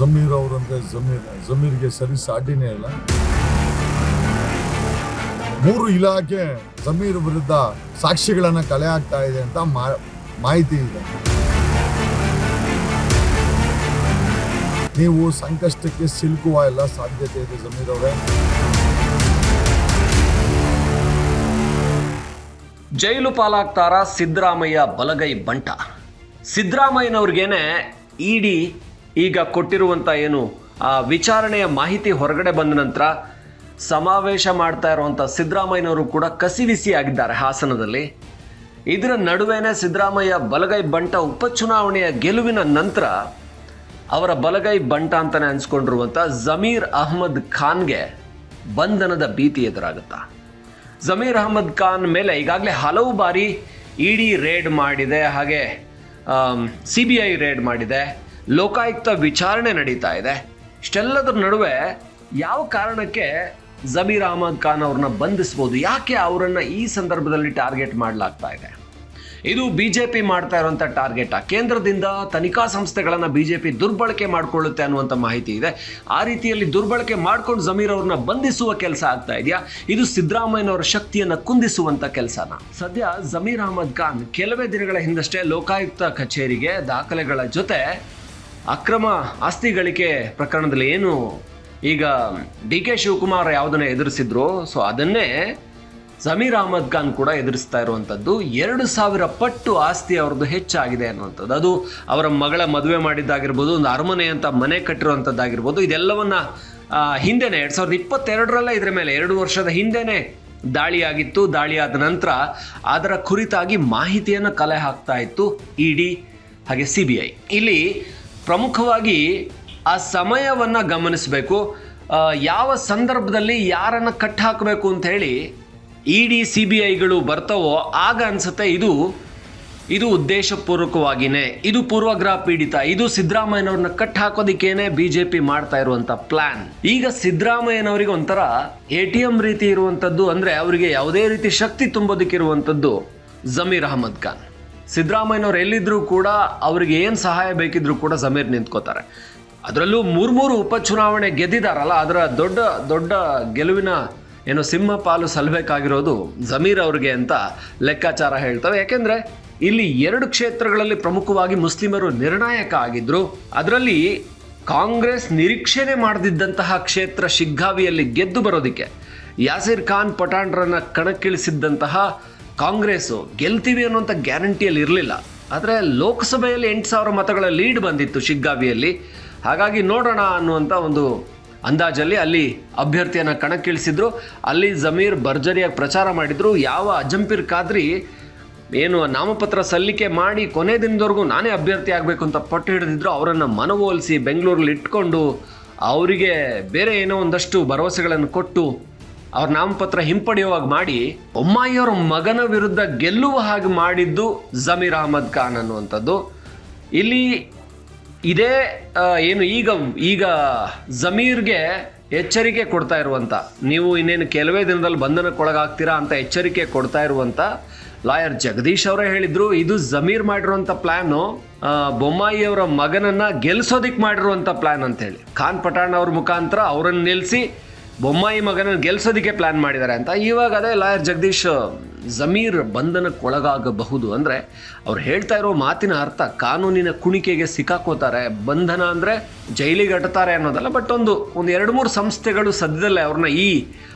ಜಮೀರ್ ಅವರಂತೆ ಜಮೀರ್, ಜಮೀರ್ಗೆ ಸರಿ ಸಾಟಿನೇ ಇಲ್ಲ. ಮೂರು ಇಲಾಖೆ ಜಮೀರ್ ವಿರುದ್ಧ ಸಾಕ್ಷಿಗಳನ್ನು ಕಲೆ ಹಾಕ್ತಾ ಇದೆ ಅಂತ ಮಾಹಿತಿ ಇದೆ. ನೀವು ಸಂಕಷ್ಟಕ್ಕೆ ಸಿಲುಕುವ ಎಲ್ಲ ಸಾಧ್ಯತೆ ಇದೆ ಜಮೀರ್ ಅವರೇ. ಜೈಲು ಪಾಲಾಗ್ತಾರ ಸಿದ್ದರಾಮಯ್ಯ ಬಲಗೈ ಬಂಟ. ಸಿದ್ದರಾಮಯ್ಯನವ್ರಿಗೇನೆ ಇಡಿ ಈಗ ಕೊಟ್ಟಿರುವಂಥ ಏನು ಆ ವಿಚಾರಣೆಯ ಮಾಹಿತಿ ಹೊರಗಡೆ ಬಂದ ನಂತರ ಸಮಾವೇಶ ಮಾಡ್ತಾ ಇರುವಂಥ ಸಿದ್ದರಾಮಯ್ಯನವರು ಕೂಡ ಕಸಿವಿಸಿ ಆಗಿದ್ದಾರೆ ಹಾಸನದಲ್ಲಿ. ಇದರ ನಡುವೆನೇ ಸಿದ್ದರಾಮಯ್ಯ ಬಲಗೈ ಬಂಟ ಉಪಚುನಾವಣೆಯ ಗೆಲುವಿನ ನಂತರ ಅವರ ಬಲಗೈ ಬಂಟ ಅಂತಲೇ ಅನ್ಸ್ಕೊಂಡಿರುವಂಥ ಜಮೀರ್ ಅಹಮದ್ ಖಾನ್ಗೆ ಬಂಧನದ ಭೀತಿ ಎದುರಾಗುತ್ತಾ? ಜಮೀರ್ ಅಹಮದ್ ಖಾನ್ ಮೇಲೆ ಈಗಾಗಲೇ ಹಲವು ಬಾರಿ ಇಡಿ ರೇಡ್ ಮಾಡಿದೆ, ಹಾಗೆ ಸಿ ಬಿ ಐ ರೇಡ್ ಮಾಡಿದೆ. ಲೋಕಾಯುಕ್ತ ವಿಚಾರಣೆ ನಡೀತಾ ಇದೆ. ಇಷ್ಟೆಲ್ಲದರ ನಡುವೆ ಯಾವ ಕಾರಣಕ್ಕೆ ಜಮೀರ್ ಅಹಮದ್ ಖಾನ್ ಅವ್ರನ್ನ ಬಂಧಿಸ್ಬೋದು? ಯಾಕೆ ಅವರನ್ನ ಈ ಸಂದರ್ಭದಲ್ಲಿ ಟಾರ್ಗೆಟ್ ಮಾಡಲಾಗ್ತಾ ಇದೆ? ಇದು ಬಿಜೆಪಿ ಮಾಡ್ತಾ ಇರುವಂಥ ಟಾರ್ಗೆಟ್? ಕೇಂದ್ರದಿಂದ ತನಿಖಾ ಸಂಸ್ಥೆಗಳನ್ನ ಬಿಜೆಪಿ ದುರ್ಬಳಕೆ ಮಾಡಿಕೊಳ್ಳುತ್ತೆ ಅನ್ನುವಂಥ ಮಾಹಿತಿ ಇದೆ. ಆ ರೀತಿಯಲ್ಲಿ ದುರ್ಬಳಕೆ ಮಾಡ್ಕೊಂಡು ಜಮೀರ್ ಅವ್ರನ್ನ ಬಂಧಿಸುವ ಕೆಲಸ ಆಗ್ತಾ ಇದೆಯಾ? ಇದು ಸಿದ್ದರಾಮಯ್ಯನವರ ಶಕ್ತಿಯನ್ನು ಕುಂದಿಸುವಂತ ಕೆಲಸನ? ಸದ್ಯ ಜಮೀರ್ ಅಹಮದ್ ಖಾನ್ ಕೆಲವೇ ದಿನಗಳ ಹಿಂದಷ್ಟೇ ಲೋಕಾಯುಕ್ತ ಕಚೇರಿಗೆ ದಾಖಲೆಗಳ ಜೊತೆ ಅಕ್ರಮ ಆಸ್ತಿ ಗಳಿಕೆ ಪ್ರಕರಣದಲ್ಲಿ ಏನು ಈಗ ಡಿ ಕೆ ಶಿವಕುಮಾರ್ ಯಾವುದನ್ನ ಎದುರಿಸಿದ್ರು, ಸೊ ಅದನ್ನೇ ಜಮೀರ್ ಅಹಮದ್ ಖಾನ್ ಕೂಡ ಎದುರಿಸ್ತಾ ಇರುವಂಥದ್ದು ಎರಡು ಸಾವಿರ ಪಟ್ಟು ಆಸ್ತಿ ಅವ್ರದ್ದು ಹೆಚ್ಚಾಗಿದೆ ಅನ್ನುವಂಥದ್ದು. ಅದು ಅವರ ಮಗಳ ಮದುವೆ ಮಾಡಿದ್ದಾಗಿರ್ಬೋದು, ಒಂದು ಅರಮನೆ ಅಂತ ಮನೆ ಕಟ್ಟಿರುವಂಥದ್ದಾಗಿರ್ಬೋದು ಇದೆಲ್ಲವನ್ನ ಹಿಂದೆನೆ ಎರಡು ಸಾವಿರದ ಇಪ್ಪತ್ತೆರಡರಲ್ಲೇ ಇದರ ಮೇಲೆ ಎರಡು ವರ್ಷದ ಹಿಂದೆನೆ ದಾಳಿಯಾಗಿತ್ತು. ದಾಳಿಯಾದ ನಂತರ ಅದರ ಕುರಿತಾಗಿ ಮಾಹಿತಿಯನ್ನು ಕಲೆ ಹಾಕ್ತಾ ಇತ್ತು ಡಿ ಹಾಗೆ ಸಿ ಬಿ ಐ. ಇಲ್ಲಿ ಪ್ರಮುಖವಾಗಿ ಆ ಸಮಯವನ್ನು ಗಮನಿಸಬೇಕು. ಯಾವ ಸಂದರ್ಭದಲ್ಲಿ ಯಾರನ್ನ ಕಟ್ ಹಾಕಬೇಕು ಅಂತ ಹೇಳಿ ಡಿ ಸಿ ಬಿ ಐಗಳು ಬರ್ತವೋ ಆಗ ಅನ್ಸುತ್ತೆ ಇದು ಇದು ಉದ್ದೇಶಪೂರ್ವಕವಾಗಿನೇ. ಇದು ಪೂರ್ವಗ್ರಹ ಪೀಡಿತ. ಇದು ಸಿದ್ದರಾಮಯ್ಯನವ್ರನ್ನ ಕಟ್ ಹಾಕೋದಿಕ್ಕೇನೆ ಪಿ ಮಾಡ್ತಾ ಇರುವಂಥ ಪ್ಲಾನ್. ಈಗ ಸಿದ್ದರಾಮಯ್ಯನವರಿಗೆ ಒಂಥರ ಎ ಟಿ ಎಂ ರೀತಿ ಇರುವಂತದ್ದು ಅಂದ್ರೆ ಅವರಿಗೆ ಯಾವುದೇ ರೀತಿ ಶಕ್ತಿ ತುಂಬೋದಕ್ಕಿರುವಂತದ್ದು ಜಮೀರ್ ಅಹಮದ್ ಖಾನ್. ಸಿದ್ದರಾಮಯ್ಯನವ್ರು ಎಲ್ಲಿದ್ದರೂ ಕೂಡ ಅವ್ರಿಗೆ ಏನು ಸಹಾಯ ಬೇಕಿದ್ರು ಕೂಡ ಸಮೀರ್ ನಿಂತ್ಕೋತಾರೆ. ಅದರಲ್ಲೂ ಮೂರು ಮೂರು ಉಪಚುನಾವಣೆ ಗೆದ್ದಿದಾರಲ್ಲ, ಅದರ ದೊಡ್ಡ ದೊಡ್ಡ ಗೆಲುವಿನ ಏನು ಸಿಂಹ ಪಾಲು ಸಲ್ಲಬೇಕಾಗಿರೋದು ಜಮೀರ್ ಅವ್ರಿಗೆ ಅಂತ ಲೆಕ್ಕಾಚಾರ ಹೇಳ್ತವೆ. ಯಾಕೆಂದ್ರೆ ಇಲ್ಲಿ ಎರಡು ಕ್ಷೇತ್ರಗಳಲ್ಲಿ ಪ್ರಮುಖವಾಗಿ ಮುಸ್ಲಿಮರು ನಿರ್ಣಾಯಕ ಆಗಿದ್ರು. ಅದರಲ್ಲಿ ಕಾಂಗ್ರೆಸ್ ನಿರೀಕ್ಷೆನೆ ಮಾಡದಿದ್ದಂತಹ ಕ್ಷೇತ್ರ ಶಿಗ್ಗಾವಿಯಲ್ಲಿ ಗೆದ್ದು ಬರೋದಕ್ಕೆ. ಯಾಸಿರ್ ಖಾನ್ ಪಠಾಣ್ರನ್ನ ಕಣಕ್ಕಿಳಿಸಿದ್ದಂತಹ ಕಾಂಗ್ರೆಸ್ಸು ಗೆಲ್ತೀವಿ ಅನ್ನುವಂಥ ಗ್ಯಾರಂಟಿಯಲ್ಲಿ ಇರಲಿಲ್ಲ. ಆದರೆ ಲೋಕಸಭೆಯಲ್ಲಿ ಎಂಟು ಸಾವಿರ ಮತಗಳ ಲೀಡ್ ಬಂದಿತ್ತು ಶಿಗ್ಗಾವಿಯಲ್ಲಿ. ಹಾಗಾಗಿ ನೋಡೋಣ ಅನ್ನುವಂಥ ಒಂದು ಅಂದಾಜಲ್ಲಿ ಅಲ್ಲಿ ಅಭ್ಯರ್ಥಿಯನ್ನು ಕಣಕ್ಕಿಳಿಸಿದ್ರು. ಅಲ್ಲಿ ಜಮೀರ್ ಭರ್ಜರಿಯಾಗಿ ಪ್ರಚಾರ ಮಾಡಿದ್ರು. ಯಾವ ಅಜಂಪಿರ್ ಖಾದ್ರಿ ಏನು ನಾಮಪತ್ರ ಸಲ್ಲಿಕೆ ಮಾಡಿ ಕೊನೆ ದಿನದವರೆಗೂ ನಾನೇ ಅಭ್ಯರ್ಥಿ ಆಗಬೇಕು ಅಂತ ಪಟ್ಟು ಹಿಡಿದಿದ್ರು. ಅವರನ್ನು ಮನವೊಲಿಸಿ ಬೆಂಗಳೂರಲ್ಲಿ ಇಟ್ಕೊಂಡು ಅವರಿಗೆ ಬೇರೆ ಏನೋ ಒಂದಷ್ಟು ಭರವಸೆಗಳನ್ನು ಕೊಟ್ಟು ಅವ್ರ ನಾಮಪತ್ರ ಹಿಂಪಡೆಯುವಾಗ ಮಾಡಿ ಬೊಮ್ಮಾಯಿಯವರ ಮಗನ ವಿರುದ್ಧ ಗೆಲ್ಲುವ ಹಾಗೆ ಮಾಡಿದ್ದು ಜಮೀರ್ ಅಹಮದ್ ಖಾನ್ ಅನ್ನುವಂಥದ್ದು. ಇಲ್ಲಿ ಇದೇ ಏನು ಈಗ ಈಗ ಜಮೀರ್ಗೆ ಎಚ್ಚರಿಕೆ ಕೊಡ್ತಾ ಇರುವಂಥ ನೀವು ಇನ್ನೇನು ಕೆಲವೇ ದಿನದಲ್ಲಿ ಬಂಧನಕ್ಕೊಳಗಾಗ್ತೀರಾ ಅಂತ ಎಚ್ಚರಿಕೆ ಕೊಡ್ತಾ ಇರುವಂಥ ಲಾಯರ್ ಜಗದೀಶ್ ಅವರೇ ಹೇಳಿದ್ರು, ಇದು ಜಮೀರ್ ಮಾಡಿರುವಂಥ ಪ್ಲ್ಯಾನು ಬೊಮ್ಮಾಯಿಯವರ ಮಗನನ್ನು ಗೆಲ್ಲಿಸೋದಿಕ್ಕೆ ಮಾಡಿರುವಂಥ ಪ್ಲ್ಯಾನ್ ಪ್ಲಾನ್ ಅಂತ ಹೇಳಿ. ಖಾನ್ ಪಠಾಣ್ ಅವ್ರ ಮುಖಾಂತರ ಅವರನ್ನು ನಿಲ್ಲಿಸಿ ಬೊಮ್ಮಾಯಿ ಮಗನ ಗೆಲ್ಸೋದಕ್ಕೆ ಪ್ಲಾನ್ ಮಾಡಿದ್ದಾರೆ ಅಂತ. ಇವಾಗ ಅದೇ ಲಾಯರ್ ಜಗದೀಶ್, ಜಮೀರ್ ಬಂಧನಕ್ಕೊಳಗಾಗಬಹುದು ಅಂದರೆ ಅವ್ರು ಹೇಳ್ತಾ ಇರೋ ಮಾತಿನ ಅರ್ಥ ಕಾನೂನಿನ ಕುಣಿಕೆಗೆ ಸಿಕ್ಕಾಕೋತಾರೆ. ಬಂಧನ ಅಂದರೆ ಜೈಲಿಗೆ ಅಟ್ತಾರೆ ಅನ್ನೋದಲ್ಲ ಬಟ್ ಒಂದು ಒಂದು ಎರಡು ಮೂರು ಸಂಸ್ಥೆಗಳು ಸದ್ಯದಲ್ಲೇ ಅವ್ರನ್ನ ಈ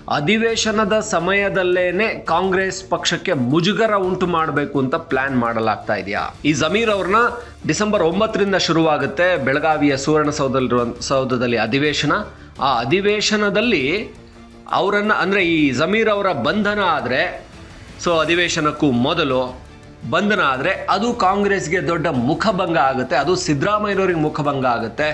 ಅಧಿವೇಶನದ ಸಮಯದಲ್ಲೇನೆ ಕಾಂಗ್ರೆಸ್ ಪಕ್ಷಕ್ಕೆ ಮುಜುಗರ ಉಂಟು ಮಾಡಬೇಕು ಅಂತ ಪ್ಲಾನ್ ಮಾಡಲಾಗ್ತಾ ಇದೆಯಾ? ಈ ಜಮೀರ್ ಅವ್ರನ್ನ ಡಿಸೆಂಬರ್ ಒಂಬತ್ತರಿಂದ ಶುರುವಾಗುತ್ತೆ ಬೆಳಗಾವಿಯ ಸುವರ್ಣಸೌಧದಲ್ಲಿರುವ, ಸೌಧದಲ್ಲಿ ಅಧಿವೇಶನ. ಆ ಅಧಿವೇಶನದಲ್ಲಿ ಅವರನ್ನು, ಅಂದ್ರೆ ಈ ಜಮೀರ್ ಅವರ ಬಂಧನ ಆದರೆ, ಸೊ ಅಧಿವೇಶನಕ್ಕೂ ಮೊದಲು ಬಂಧನ ಆದರೆ ಅದು ಕಾಂಗ್ರೆಸ್ಗೆ ದೊಡ್ಡ ಮುಖಭಂಗ ಆಗುತ್ತೆ. ಅದು ಸಿದ್ದರಾಮಯ್ಯನವ್ರಿಗೆ ಮುಖಭಂಗ ಆಗುತ್ತೆ.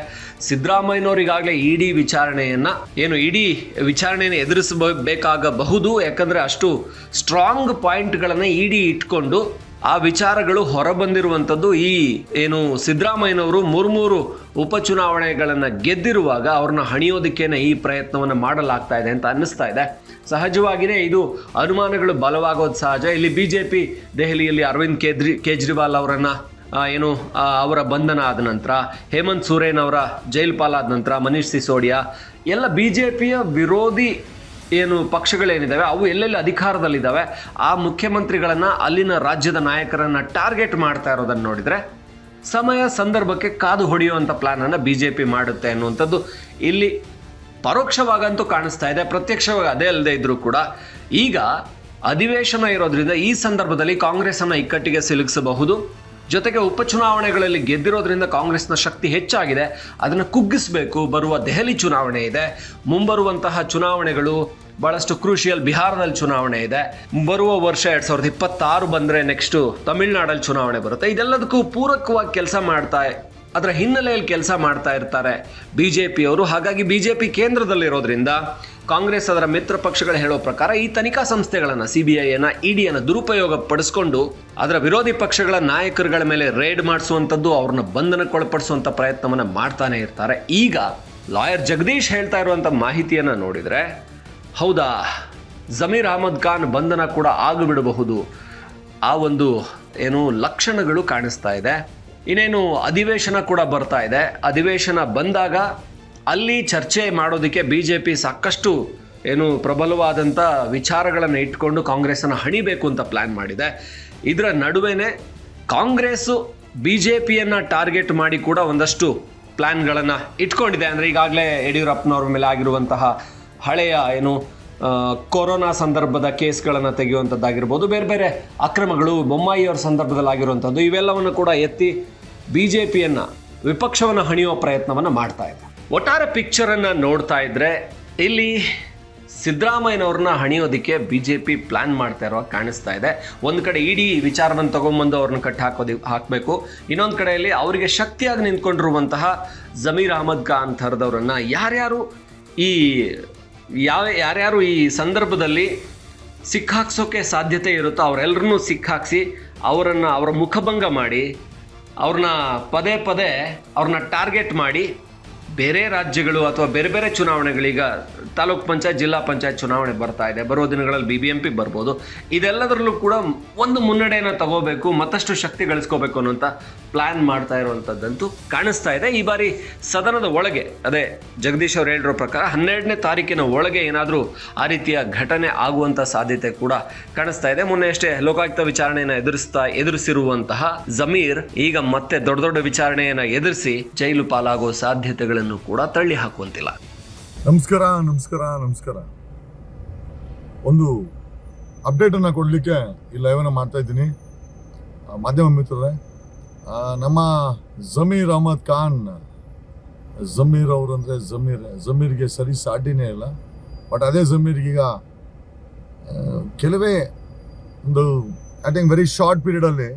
ಸಿದ್ದರಾಮಯ್ಯನವರಿಗಾಗಲೇ ಇಡಿ ವಿಚಾರಣೆಯನ್ನು, ಏನು ಇಡಿ ವಿಚಾರಣೆಯನ್ನು ಎದುರಿಸಬೇಕಾಗಬಹುದು ಯಾಕಂದರೆ ಅಷ್ಟು ಸ್ಟ್ರಾಂಗ್ ಪಾಯಿಂಟ್ಗಳನ್ನು ಇಡಿ ಇಟ್ಕೊಂಡು ಆ ವಿಚಾರಗಳು ಹೊರಬಂದಿರುವಂಥದ್ದು ಈ ಏನು ಸಿದ್ದರಾಮಯ್ಯನವರು ಮೂರು ಉಪಚುನಾವಣೆಗಳನ್ನು ಗೆದ್ದಿರುವಾಗ ಅವ್ರನ್ನ ಹಣಿಯೋದಕ್ಕೇನೆ ಈ ಪ್ರಯತ್ನವನ್ನು ಮಾಡಲಾಗ್ತಾ ಇದೆ ಅಂತ ಅನ್ನಿಸ್ತಾ ಇದೆ. ಸಹಜವಾಗಿಯೇ ಇದು ಅನುಮಾನಗಳು ಬಲವಾಗೋದು ಸಹಜ. ಇಲ್ಲಿ ಬಿ ಜೆ ಪಿ ದೆಹಲಿಯಲ್ಲಿ ಅರವಿಂದ್ ಕೇಜ್ರಿ, ಕೇಜ್ರಿವಾಲ್ ಅವರನ್ನು ಏನು ಅವರ ಬಂಧನ ಆದ ನಂತರ, ಹೇಮಂತ್ ಸೂರೇನ್ ಅವರ ಜೈಲು ಪಾಲಾದ ನಂತರ, ಮನೀಶ್ ಸಿಸೋಡಿಯಾ, ಎಲ್ಲ ಬಿ ಜೆ ಪಿಯ ವಿರೋಧಿ ಏನು ಪಕ್ಷಗಳೇನಿದ್ದಾವೆ, ಅವು ಎಲ್ಲೆಲ್ಲಿ ಅಧಿಕಾರದಲ್ಲಿದ್ದಾವೆ, ಆ ಮುಖ್ಯಮಂತ್ರಿಗಳನ್ನು ಅಲ್ಲಿನ ರಾಜ್ಯದ ನಾಯಕರನ್ನು ಟಾರ್ಗೆಟ್ ಮಾಡ್ತಾ ಇರೋದನ್ನು ನೋಡಿದರೆ ಸಮಯ ಸಂದರ್ಭಕ್ಕೆ ಕಾದು ಹೊಡೆಯುವಂಥ ಪ್ಲಾನನ್ನು ಬಿ ಜೆ ಪಿ ಮಾಡುತ್ತೆ ಅನ್ನುವಂಥದ್ದು ಇಲ್ಲಿ ಪರೋಕ್ಷವಾಗಂತೂ ಕಾಣಿಸ್ತಾ ಇದೆ. ಪ್ರತ್ಯಕ್ಷವಾಗಿ ಅದೇ ಅಲ್ಲದೆ ಇದ್ದರೂ ಕೂಡ ಈಗ ಅಧಿವೇಶನ ಇರೋದ್ರಿಂದ ಈ ಸಂದರ್ಭದಲ್ಲಿ ಕಾಂಗ್ರೆಸ್ಸನ್ನು ಇಕ್ಕಟ್ಟಿಗೆ ಸಿಲುಕಿಸಬಹುದು. ಜೊತೆಗೆ ಉಪಚುನಾವಣೆಗಳಲ್ಲಿ ಗೆದ್ದಿರೋದ್ರಿಂದ ಕಾಂಗ್ರೆಸ್ನ ಶಕ್ತಿ ಹೆಚ್ಚಾಗಿದೆ. ಅದನ್ನು ಕುಗ್ಗಿಸಬೇಕು. ಬರುವ ದೆಹಲಿ ಚುನಾವಣೆ ಇದೆ. ಮುಂಬರುವಂತಹ ಚುನಾವಣೆಗಳು ಬಹಳಷ್ಟು ಕ್ರೂಷಿಯಲ್ ಬಿಹಾರದಲ್ಲಿ ಚುನಾವಣೆ ಇದೆ. ಬರುವ ವರ್ಷ ಎರಡ್ ಸಾವಿರದ ಇಪ್ಪತ್ತಾರು ಬಂದರೆ ನೆಕ್ಸ್ಟು ತಮಿಳುನಾಡಲ್ಲಿ ಚುನಾವಣೆ ಬರುತ್ತೆ. ಇದೆಲ್ಲದಕ್ಕೂ ಪೂರಕವಾಗಿ ಕೆಲಸ ಮಾಡ್ತಾ, ಅದರ ಹಿನ್ನೆಲೆಯಲ್ಲಿ ಕೆಲಸ ಮಾಡ್ತಾ ಇರ್ತಾರೆ. ಬಿ ಜೆ ಪಿಯವರು ಹಾಗಾಗಿ ಬಿ ಜೆ ಪಿ ಕೇಂದ್ರದಲ್ಲಿರೋದ್ರಿಂದ ಕಾಂಗ್ರೆಸ್ ಅದರ ಮಿತ್ರ ಪಕ್ಷಗಳು ಹೇಳೋ ಪ್ರಕಾರ ಈ ತನಿಖಾ ಸಂಸ್ಥೆಗಳನ್ನು ಸಿ ಬಿ ಇಡಿ ಇಡಿಯನ್ನು ದುರುಪಯೋಗ ಪಡಿಸ್ಕೊಂಡು ಅದರ ವಿರೋಧಿ ಪಕ್ಷಗಳ ನಾಯಕರುಗಳ ಮೇಲೆ ರೇಡ್ ಮಾಡಿಸುವಂಥದ್ದು ಅವ್ರನ್ನ ಬಂಧನಕ್ಕೊಳಪಡಿಸುವಂಥ ಪ್ರಯತ್ನವನ್ನು ಮಾಡ್ತಾನೆ ಇರ್ತಾರೆ. ಈಗ ಲಾಯರ್ ಜಗದೀಶ್ ಹೇಳ್ತಾ ಇರುವಂಥ ಮಾಹಿತಿಯನ್ನು ನೋಡಿದರೆ, ಹೌದಾ, ಜಮೀರ್ ಅಹಮದ್ ಖಾನ್ ಬಂಧನ ಕೂಡ ಆಗಿಬಿಡಬಹುದು. ಆ ಒಂದು ಏನು ಲಕ್ಷಣಗಳು ಕಾಣಿಸ್ತಾ ಇದೆ. ಇನ್ನೇನು ಅಧಿವೇಶನ ಕೂಡ ಬರ್ತಾ ಇದೆ. ಅಧಿವೇಶನ ಬಂದಾಗ ಅಲ್ಲಿ ಚರ್ಚೆ ಮಾಡೋದಕ್ಕೆ ಬಿ ಜೆ ಪಿ ಸಾಕಷ್ಟು ಏನು ಪ್ರಬಲವಾದಂಥ ವಿಚಾರಗಳನ್ನು ಇಟ್ಕೊಂಡು ಕಾಂಗ್ರೆಸ್ಸನ್ನು ಹಣಿಬೇಕು ಅಂತ ಪ್ಲ್ಯಾನ್ ಮಾಡಿದೆ. ಇದರ ನಡುವೆನೇ ಕಾಂಗ್ರೆಸ್ಸು ಬಿ ಜೆ ಪಿಯನ್ನು ಟಾರ್ಗೆಟ್ ಮಾಡಿ ಕೂಡ ಒಂದಷ್ಟು ಪ್ಲ್ಯಾನ್ಗಳನ್ನು ಇಟ್ಕೊಂಡಿದೆ. ಅಂದರೆ ಈಗಾಗಲೇ ಯಡಿಯೂರಪ್ಪನವ್ರ ಮೇಲೆ ಆಗಿರುವಂತಹ ಹಳೆಯ ಏನು ಕೊರೋನಾ ಸಂದರ್ಭದ ಕೇಸ್ಗಳನ್ನು ತೆಗೆಯುವಂಥದ್ದಾಗಿರ್ಬೋದು, ಬೇರೆ ಬೇರೆ ಅಕ್ರಮಗಳು ಬೊಮ್ಮಾಯಿಯವ್ರ ಸಂದರ್ಭದಲ್ಲಿ ಆಗಿರುವಂಥದ್ದು, ಇವೆಲ್ಲವನ್ನು ಕೂಡ ಎತ್ತಿ ಬಿ ಜೆ ಪಿಯನ್ನು ವಿಪಕ್ಷವನ್ನು ಹಣಿಯುವ ಪ್ರಯತ್ನವನ್ನು ಮಾಡ್ತಾ ಇದೆ ಒಟ್ಟಾರೆ ಪಿಕ್ಚರನ್ನು ನೋಡ್ತಾ ಇದ್ರೆ ಇಲ್ಲಿ ಸಿದ್ದರಾಮಯ್ಯನವ್ರನ್ನ ಹಣಿಯೋದಕ್ಕೆ ಬಿ ಜೆ ಪಿ ಪ್ಲ್ಯಾನ್ ಮಾಡ್ತಾ ಇರೋ ಕಾಣಿಸ್ತಾ ಇದೆ. ಒಂದು ಕಡೆ ಇಡೀ ವಿಚಾರವನ್ನು ತೊಗೊಂಬಂದು ಅವ್ರನ್ನ ಕಟ್ಟಿ ಹಾಕೋದಿ ಹಾಕಬೇಕು. ಇನ್ನೊಂದು ಕಡೆಯಲ್ಲಿ ಅವರಿಗೆ ಶಕ್ತಿಯಾಗಿ ನಿಂತ್ಕೊಂಡಿರುವಂತಹ ಜಮೀರ್ ಅಹಮದ್ ಖಾ ಥರದವರನ್ನು ಯಾರ್ಯಾರು ಈ ಯಾವ ಯಾರ್ಯಾರು ಈ ಸಂದರ್ಭದಲ್ಲಿ ಸಿಕ್ಕಾಕ್ಸೋಕ್ಕೆ ಸಾಧ್ಯತೆ ಇರುತ್ತೋ ಅವರೆಲ್ಲರನ್ನೂ ಸಿಕ್ಕಾಕ್ಸಿ ಅವರನ್ನು ಅವರ ಮುಖಭಂಗ ಮಾಡಿ ಅವ್ರನ್ನ ಪದೇ ಪದೇ ಅವ್ರನ್ನ ಟಾರ್ಗೆಟ್ ಮಾಡಿ ಬೇರೆ ರಾಜ್ಯಗಳು ಅಥವಾ ಬೇರೆ ಬೇರೆ ಚುನಾವಣೆಗಳೀಗ ತಾಲೂಕ್ ಪಂಚಾಯತ್, ಜಿಲ್ಲಾ ಪಂಚಾಯತ್ ಚುನಾವಣೆ ಬರ್ತಾ ಇದೆ. ಬರೋ ದಿನಗಳಲ್ಲಿ ಬಿ ಬಿ ಎಂ ಪಿ ಬರ್ಬೋದು. ಇದೆಲ್ಲದರಲ್ಲೂ ಕೂಡ ಒಂದು ಮುನ್ನಡೆಯನ್ನು ತಗೋಬೇಕು, ಮತ್ತಷ್ಟು ಶಕ್ತಿ ಗಳಿಸ್ಕೋಬೇಕು ಅನ್ನೋಂಥ ಪ್ಲ್ಯಾನ್ ಮಾಡ್ತಾ ಇರುವಂಥದ್ದಂತೂ ಕಾಣಿಸ್ತಾ ಇದೆ. ಈ ಬಾರಿ ಸದನದ ಒಳಗೆ, ಅದೇ ಜಗದೀಶ್ ಅವರು ಹೇಳಿರೋ ಪ್ರಕಾರ ಹನ್ನೆರಡನೇ ತಾರೀಕಿನ ಒಳಗೆ ಏನಾದರೂ ಆ ರೀತಿಯ ಘಟನೆ ಆಗುವಂಥ ಸಾಧ್ಯತೆ ಕೂಡ ಕಾಣಿಸ್ತಾ ಇದೆ. ಮೊನ್ನೆ ಅಷ್ಟೇ ಲೋಕಾಯುಕ್ತ ವಿಚಾರಣೆಯನ್ನು ಎದುರಿಸ್ತಾ, ಎದುರಿಸಿರುವಂತಹ ಜಮೀರ್ ಈಗ ಮತ್ತೆ ದೊಡ್ಡ ದೊಡ್ಡ ವಿಚಾರಣೆಯನ್ನು ಎದುರಿಸಿ ಜೈಲು ಪಾಲಾಗುವ ಸಾಧ್ಯತೆಗಳನ್ನು ಕೂಡ ತಳ್ಳಿ ಹಾಕುವಂತಿಲ್ಲ. ನಮಸ್ಕಾರ ನಮಸ್ಕಾರ ನಮಸ್ಕಾರ. ಒಂದು ಅಪ್ಡೇಟನ್ನು ಕೊಡಲಿಕ್ಕೆ ಈ ಮಾಡ್ತಾ ಇದ್ದೀನಿ. ಮಾಧ್ಯಮ ಮಿತ್ರರೇ ನಮ್ಮ ಜಮೀರ್ ಅಹಮದ್ ಖಾನ್, ಜಮೀರ್ ಅವರು ಅಂದರೆ ಜಮೀರ್, ಜಮೀರ್ಗೆ ಸರಿ ಸಾಟಿನೇ ಇಲ್ಲ. ಬಟ್ ಅದೇ ಜಮೀರ್ಗೀಗ ಕೆಲವೇ ಒಂದು ಐ ಥಿಂಕ್ ವೆರಿ ಶಾರ್ಟ್ ಪೀರಿಯಡಲ್ಲಿ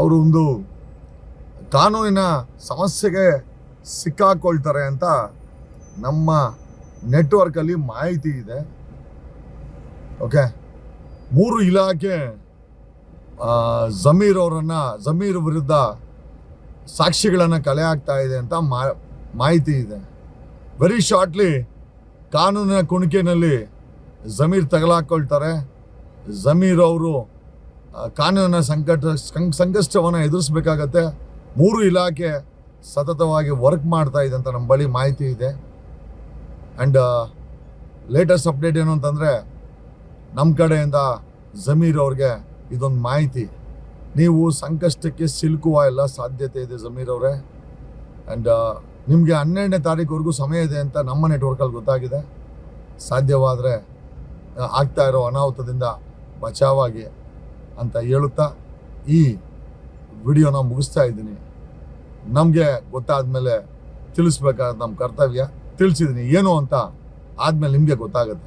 ಅವರು ಒಂದು ಕಾನೂನಿನ ಸಮಸ್ಯೆಗೆ ಸಿಕ್ಕಾಕೊಳ್ತಾರೆ ಅಂತ ನಮ್ಮ ನೆಟ್ವರ್ಕಲ್ಲಿ ಮಾಹಿತಿ ಇದೆ. ಓಕೆ ಮೂರು ಇಲಾಖೆ ಜಮೀರ್ ಅವರನ್ನು, ಜಮೀರ್ ವಿರುದ್ಧ ಸಾಕ್ಷಿಗಳನ್ನು ಕಲೆ ಹಾಕ್ತಾ ಇದೆ ಅಂತ ಮಾಹಿತಿ ಇದೆ. ವೆರಿ ಶಾರ್ಟ್ಲಿ ಕಾನೂನಿನ ಕುಣಿಕೆಯಲ್ಲಿ ಜಮೀರ್ ತಗಲಾಕೊಳ್ತಾರೆ. ಜಮೀರ್ ಅವರು ಕಾನೂನಿನ ಸಂಕಟ ಸಂಕಷ್ಟವನ್ನು ಎದುರಿಸ್ಬೇಕಾಗತ್ತೆ. ಮೂರು ಇಲಾಖೆ ಸತತವಾಗಿ ವರ್ಕ್ ಮಾಡ್ತಾ ಇದೆ ಅಂತ ನಮ್ಮ ಬಳಿ ಮಾಹಿತಿ ಇದೆ. ಆ್ಯಂಡ್ ಲೇಟೆಸ್ಟ್ ಅಪ್ಡೇಟ್ ಏನು ಅಂತಂದರೆ ನಮ್ಮ ಕಡೆಯಿಂದ ಜಮೀರ್ ಅವ್ರಿಗೆ ಇದೊಂದು ಮಾಹಿತಿ. ನೀವು ಸಂಕಷ್ಟಕ್ಕೆ ಸಿಲುಕುವ ಎಲ್ಲ ಸಾಧ್ಯತೆ ಇದೆ ಜಮೀರ್ ಅವರೇ. ಆ್ಯಂಡ್ ನಿಮಗೆ ಹನ್ನೆರಡನೇ ತಾರೀಕುವರೆಗೂ ಸಮಯ ಇದೆ ಅಂತ ನಮ್ಮ ನೆಟ್ವರ್ಕಲ್ಲಿ ಗೊತ್ತಾಗಿದೆ. ಸಾಧ್ಯವಾದರೆ ಆಗ್ತಾ ಇರೋ ಅನಾಹುತದಿಂದ ಬಚಾವಾಗಿ ಅಂತ ಹೇಳುತ್ತಾ ಈ ವಿಡಿಯೋನ ಮುಗಿಸ್ತಾ ಇದ್ದೀನಿ. ನಮಗೆ ಗೊತ್ತಾದ ಮೇಲೆ ತಿಳಿಸ್ಬೇಕಾದ ನಮ್ಮ ಕರ್ತವ್ಯ. ತಿಳಿಸಿದ್ದೀನಿ ಏನು ಅಂತ ಆದಮೇಲೆ ನಿಮಗೆ ಗೊತ್ತಾಗುತ್ತೆ.